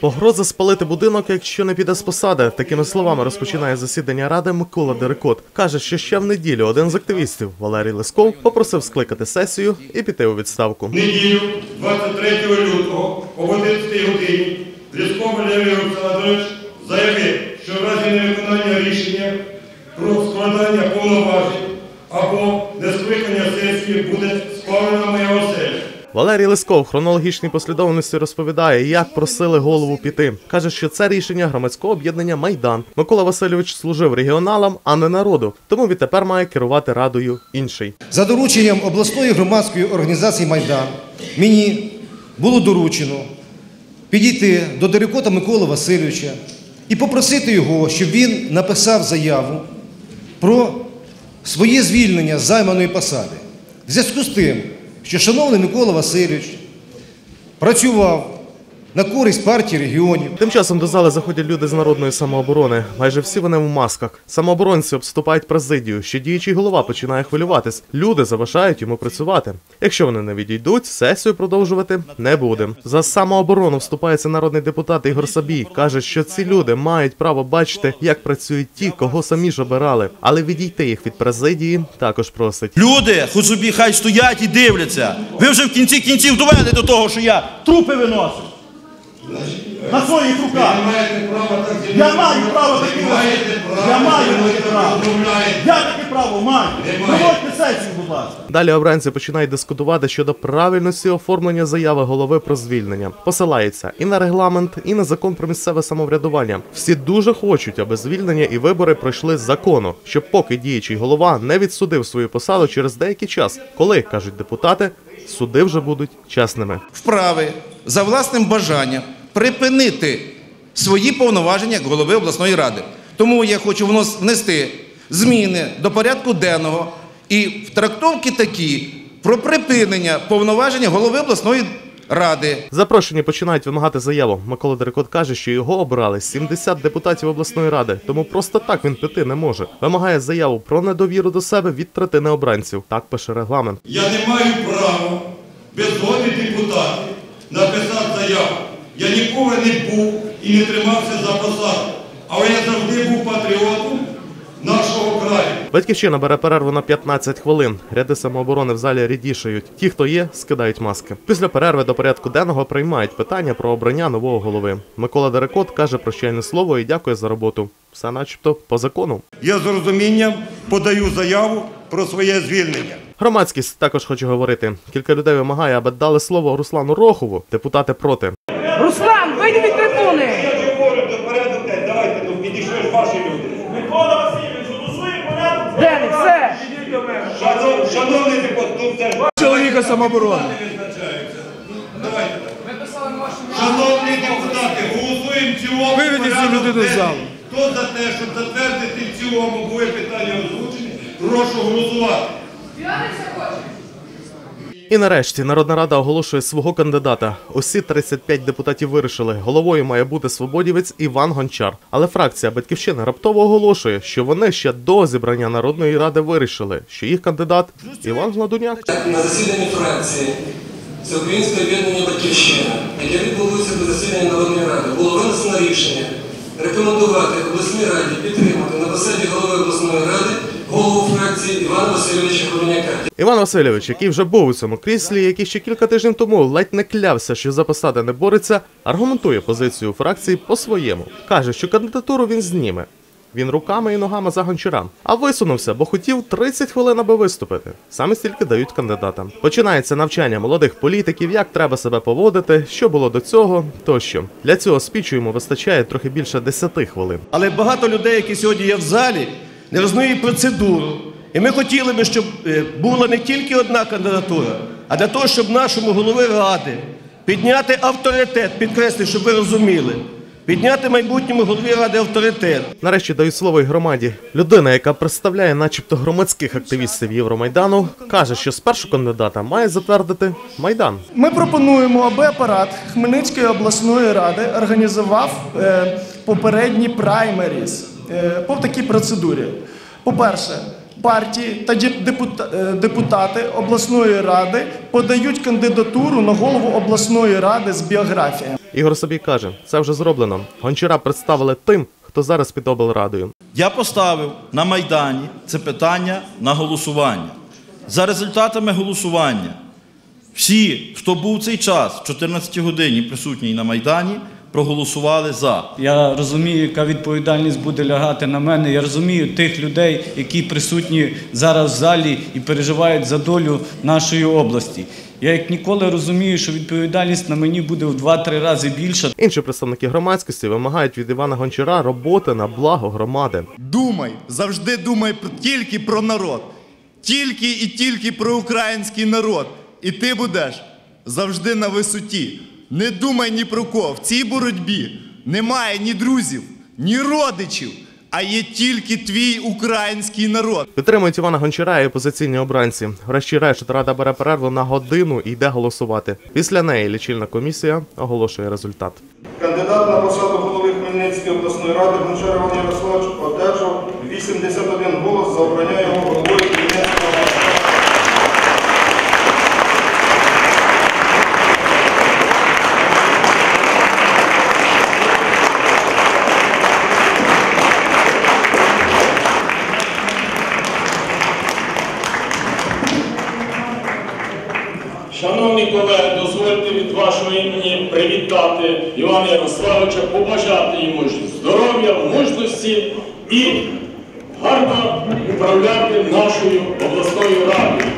Погроза спалити будинок, якщо не піде з посади. Такими словами розпочинає засідання ради Микола Дерекот. каже, що ще в неділю один з активістів Валерій Лесков попросив скликати сесію і піти у відставку. Неділю, 23 лютого, о 11 годині, Лісков Валерій Олександрович заявив, що в разі невиконання рішення про складання повноважень або нескликання сесії буде спалена моя оселя. Валерій Лесков в хронологічній послідовності розповідає, як просили голову піти. каже, що це рішення громадського об'єднання Майдан. Микола Васильович служив регіоналам, а не народу. Тому відтепер має керувати радою інший. За дорученням обласної громадської організації Майдан мені було доручено підійти до Дерекота Миколи Васильовича і попросити його, щоб він написав заяву про своє звільнення з займаної посади. В зв'язку з тим, що шановний Микола Васильович працював на користь партії регіонів. Тим часом до зали заходять люди з народної самооборони. Майже всі вони в масках. Самооборонці обступають президію. Ще діючий голова починає хвилюватись. Люди заважають йому працювати. Якщо вони не відійдуть, сесію продовжувати не будемо. За самооборону вступається народний депутат Ігор Сабій. каже, що ці люди мають право бачити, як працюють ті, кого самі ж обирали, але відійти їх від президії також просить. Люди, хоч собі хай стоять і дивляться. Ви вже в кінці кінців довели до того, що я трупи виносив. На своїх руках. Я маю право таке. маєте право, Я маю таке право. Я таке право маю. Проводьте сесію, будь ласка. Далі обранці починають дискутувати щодо правильності оформлення заяви голови про звільнення. Посилаються і на регламент, і на закон про місцеве самоврядування. Всі дуже хочуть, аби звільнення і вибори пройшли законно, щоб поки діючий голова не відсудив свою посаду через деякий час, коли кажуть депутати, суди вже будуть чесними. вправи за власним бажанням припинити свої повноваження як голови обласної ради. Тому я хочу внести зміни до порядку денного і в трактовки такі про припинення повноваження голови обласної ради. Запрошені починають вимагати заяву. Микола Дерекот каже, що його обрали 70 депутатів обласної ради, тому просто так він піти не може. Вимагає заяву про недовіру до себе від третини обранців. Так пише регламент. Я не маю права без згоди депутатів написати заяву. Я ніколи не був і не тримався за посаду. Але я завжди був патріотом нашого краю. Батьківщина бере перерву на 15 хвилин. Ряди самооборони в залі рідішають. Ті, хто є, скидають маски. Після перерви до порядку денного приймають питання про обрання нового голови. Микола Дерекот каже прощальне слово і дякує за роботу. Все, начебто, по закону. Я з розумінням подаю заяву про своє звільнення. Громадськість також хоче говорити. Кілька людей вимагає, аби дали слово Руслану Рохову. Депутати проти. Руслан, вийди від трибуни! Говорю до порядку, давайте тут підійшли ваші люди. Микола Васильович, голосує порядок. Деник, все! Шанов- Шановний депутат, тут теж Чоловіка самооборони. Шановні депутати, голосуємо в цілому. Виведіть цю порядок людину з денний. залу. Хто за те, щоб затвердити в цілому були питання озвучені, прошу голосувати. І нарешті Народна Рада оголошує свого кандидата. Усі 35 депутатів вирішили. Головою має бути свободівець Іван Гончар. Але фракція Батьківщини раптово оголошує, що вони ще до зібрання Народної ради вирішили, що їх кандидат Іван Гладуняк. На засіданні фракції Всеукраїнського об'єднання Батьківщина, яке відбулося до засідання Народної ради, було винесено рішення рекомендувати обласній раді підтримати на посаді голови обласної ради голову фракції Івана Васильовича Хороняка. Іван Васильович, який вже був у цьому кріслі, який ще кілька тижнів тому ледь не клявся, що за посади не бореться, аргументує позицію фракції по-своєму. каже, що кандидатуру він зніме. Він руками і ногами за гончарам, а висунувся, бо хотів 30 хвилин, аби виступити. Саме стільки дають кандидатам. Починається навчання молодих політиків, як треба себе поводити, що було до цього, тощо. Для цього спічу йому вистачає трохи більше 10 хвилин. Але багато людей, які сьогодні є в залі, не розуміють процедуру. І ми хотіли би, щоб е, була не тільки одна кандидатура, а для того, щоб нашому голови ради підняти авторитет, підкреслю, щоб ви розуміли, підняти майбутньому голові ради авторитет. Нарешті дають слово й громаді. Людина, яка представляє, начебто, громадських активістів Євромайдану, каже, що спершу кандидата має затвердити майдан. Ми пропонуємо, аби апарат Хмельницької обласної ради організував е, попередні праймеріз е, по такій процедурі. По-перше, партії та е, депутати обласної ради подають кандидатуру на голову обласної ради з біографією. Ігор собі каже, це вже зроблено. Гончара представили тим, хто зараз під облрадою. Я поставив на Майдані це питання на голосування. За результатами голосування, всі, хто був цей час, в 14 годині присутній на Майдані, проголосували за. Я розумію, яка відповідальність буде лягати на мене. Я розумію тих людей, які присутні зараз в залі і переживають за долю нашої області. Я як ніколи розумію, що відповідальність на мені буде в 2-3 рази більша. Інші представники громадськості вимагають від Івана Гончара роботи на благо громади. Думай, завжди думай тільки про народ. Тільки і тільки про український народ. І ти будеш завжди на висоті. Не думай ні про кого. В цій боротьбі немає ні друзів, ні родичів, а є тільки твій український народ. Підтримують Івана Гончара і опозиційні обранці. Врешті-решт рада бере перерву на годину і йде голосувати. Після неї лічильна комісія оголошує результат. Кандидат на посаду голови Хмельницької обласної ради Гончар Іван Ярославович одержав 81 голос за обрання його головою вашого імені привітати Івана Ярославовича, побажати йому здоров'я, мужності і гарно управляти нашою обласною радою.